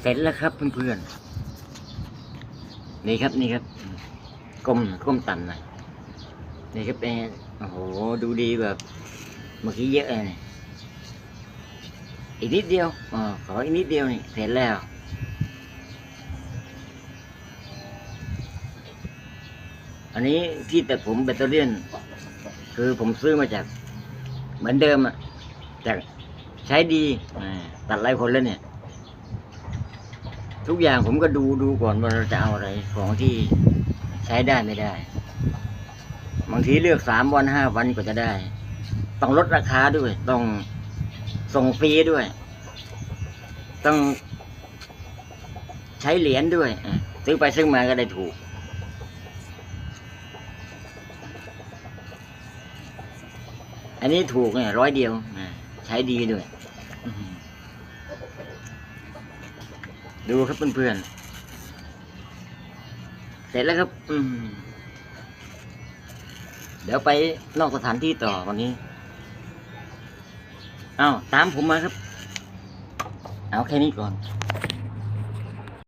เสร็จแล้วครับเพื่อนๆ นี่ครับนี่ครับก้มก้มต่ำหน่อยนี่ครับเป็นโอ้โหดูดีแบบเมื่อกี้เยอะเลยอีกนิดเดียวอ๋อขออีกนิดเดียวนี่เสร็จแล้วอันนี้ที่แต่ผมแบตเตอรี่คือผมซื้อมาจาก เหมือนเดิมอะจากใช้ดีตัดไล่คนแล้วเนี่ย ทุกอย่างผมก็ดูดูก่อนว่าเราจะเอาอะไร ของที่ใช้ได้ไม่ได้ บางทีเลือกสามวันห้าวันก็จะได้ ต้องลดราคาด้วย ต้องส่งฟรีด้วย ต้องใช้เหรียญด้วยซื้อไปซื้อมาก็ได้ถูก อันนี้ถูกเนี่ยร้อยเดียวใช้ดีด้วย ดูครับเพื่อนๆ เสร็จแล้วครับอืมเดี๋ยวไปนอกสถานที่ต่อวันนี้ เอาตามผมมาครับ เอาแค่นี้ก่อน